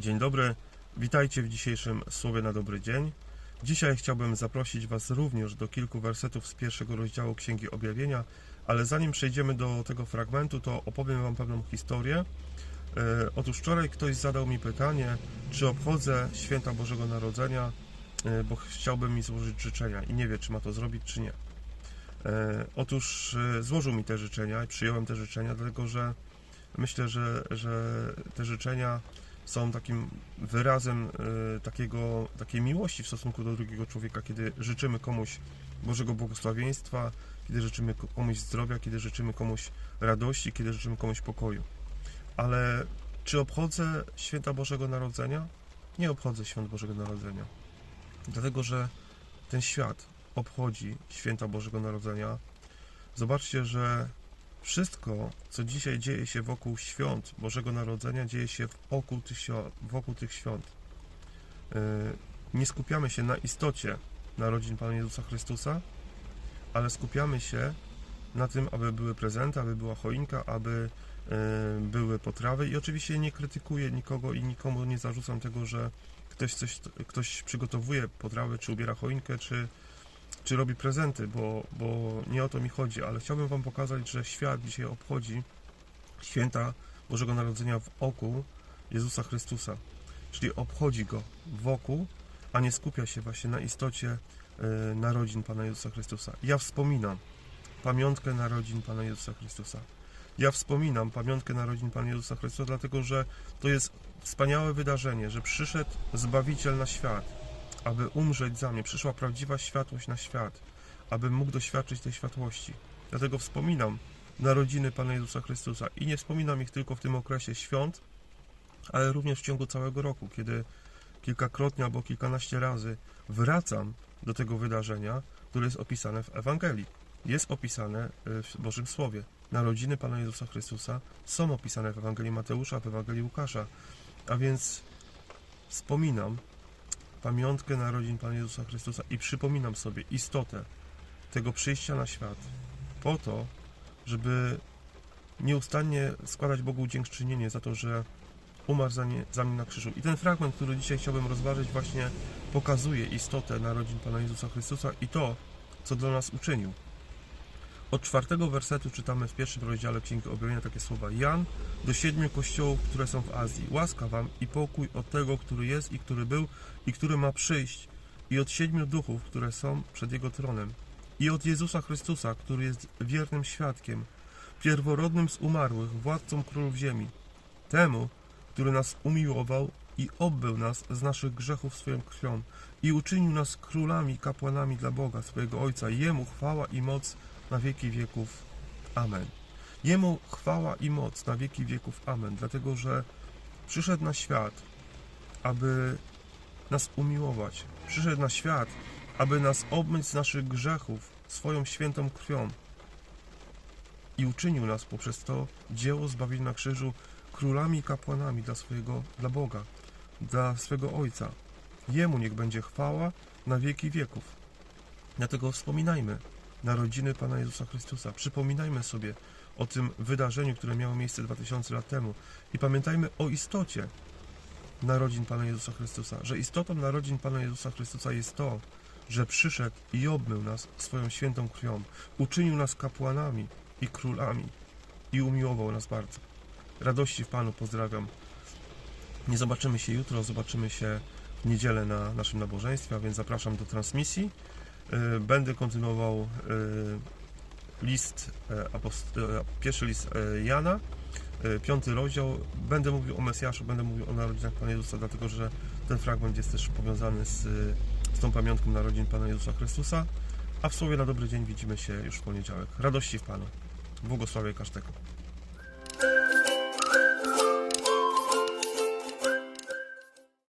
Dzień dobry, witajcie w dzisiejszym Słowie na dobry dzień. Dzisiaj chciałbym zaprosić Was również do kilku wersetów z pierwszego rozdziału Księgi Objawienia, ale zanim przejdziemy do tego fragmentu, to opowiem Wam pewną historię. E, Otóż wczoraj ktoś zadał mi pytanie, czy obchodzę święta Bożego Narodzenia, e, bo chciałbym mi złożyć życzenia i nie wie, czy ma to zrobić, czy nie. E, Otóż złożył mi te życzenia i przyjąłem te życzenia, dlatego że myślę, że, że te życzenia są takim wyrazem e, takiego, takiej miłości w stosunku do drugiego człowieka, kiedy życzymy komuś Bożego błogosławieństwa, kiedy życzymy ko- komuś zdrowia, kiedy życzymy komuś radości, kiedy życzymy komuś pokoju. Ale czy obchodzę święta Bożego Narodzenia? Nie obchodzę świąt Bożego Narodzenia. Dlatego, że ten świat obchodzi święta Bożego Narodzenia. Zobaczcie, że wszystko, co dzisiaj dzieje się wokół świąt Bożego Narodzenia, dzieje się wokół tych, wokół tych świąt. Yy, Nie skupiamy się na istocie narodzin Pana Jezusa Chrystusa, ale skupiamy się na tym, aby były prezenty, aby była choinka, aby yy, były potrawy. I oczywiście nie krytykuję nikogo i nikomu nie zarzucam tego, że ktoś, coś, ktoś przygotowuje potrawy, czy ubiera choinkę, czy, czy robi prezenty, bo, bo nie o to mi chodzi, ale chciałbym Wam pokazać, że świat dzisiaj obchodzi święta Bożego Narodzenia w oku Jezusa Chrystusa, czyli obchodzi go wokół, a nie skupia się właśnie na istocie e, narodzin Pana Jezusa Chrystusa. Ja wspominam pamiątkę narodzin Pana Jezusa Chrystusa. Ja wspominam pamiątkę narodzin Pana Jezusa Chrystusa, dlatego że to jest wspaniałe wydarzenie, że przyszedł Zbawiciel na świat, aby umrzeć za mnie. Przyszła prawdziwa światłość na świat, abym mógł doświadczyć tej światłości. Dlatego wspominam narodziny Pana Jezusa Chrystusa i nie wspominam ich tylko w tym okresie świąt, ale również w ciągu całego roku, kiedy kilkakrotnie albo kilkanaście razy wracam do tego wydarzenia, które jest opisane w Ewangelii. Jest opisane y, w Bożym Słowie. Narodziny Pana Jezusa Chrystusa są opisane w Ewangelii Mateusza, w Ewangelii Łukasza. A więc wspominam pamiątkę narodzin Pana Jezusa Chrystusa i przypominam sobie istotę tego przyjścia na świat po to, żeby nieustannie składać Bogu dziękczynienie za to, że umarł za, nie, za mnie na krzyżu. I ten fragment, który dzisiaj chciałbym rozważyć, właśnie pokazuje istotę narodzin Pana Jezusa Chrystusa i to, co dla nas uczynił. Od czwartego wersetu czytamy w pierwszym rozdziale Księgi Objawienia takie słowa. Jan do siedmiu kościołów, które są w Azji. Łaska wam i pokój od tego, który jest i który był i który ma przyjść. I od siedmiu duchów, które są przed Jego tronem. I od Jezusa Chrystusa, który jest wiernym świadkiem, pierworodnym z umarłych, władcą królów ziemi, temu, który nas umiłował i obbył nas z naszych grzechów swoją krwią. I uczynił nas królami, kapłanami dla Boga, swojego Ojca. Jemu chwała i moc na wieki wieków. Amen. Jemu chwała i moc na wieki wieków. Amen. Dlatego, że przyszedł na świat, aby nas umiłować. Przyszedł na świat, aby nas obmyć z naszych grzechów swoją świętą krwią. I uczynił nas poprzez to dzieło zbawienia na krzyżu królami i kapłanami dla swojego, dla Boga, dla swego Ojca. Jemu niech będzie chwała na wieki wieków. Dlatego wspominajmy narodziny Pana Jezusa Chrystusa. Przypominajmy sobie o tym wydarzeniu, które miało miejsce 2000 lat temu i pamiętajmy o istocie narodzin Pana Jezusa Chrystusa, że istotą narodzin Pana Jezusa Chrystusa jest to, że przyszedł i obmył nas swoją świętą krwią, uczynił nas kapłanami i królami i umiłował nas bardzo. Radości w Panu pozdrawiam. Nie zobaczymy się jutro, zobaczymy się w niedzielę na naszym nabożeństwie, a więc zapraszam do transmisji. Y, Będę kontynuował y, list, e, e, pierwszy list e, Jana, e, piąty rozdział. Będę mówił o Mesjaszu, będę mówił o narodzinach Pana Jezusa, dlatego że ten fragment jest też powiązany z, z tą pamiątką narodzin Pana Jezusa Chrystusa. A w Słowie na dobry dzień widzimy się już w poniedziałek. Radości w Panu. Błogosławię każdego.